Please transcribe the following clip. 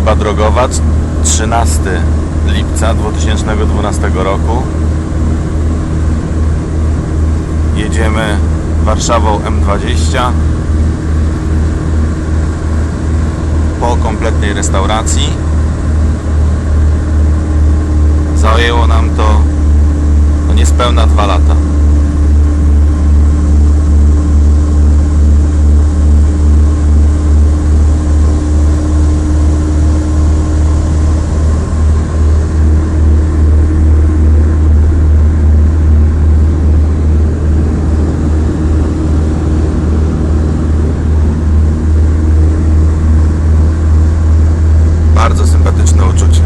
próba drogowa, 13 lipca 2012 roku. Jedziemy Warszawą M20 po kompletnej restauracji. Zajęło nam to no niespełna dwa lata. Bardzo sympatyczne uczucie.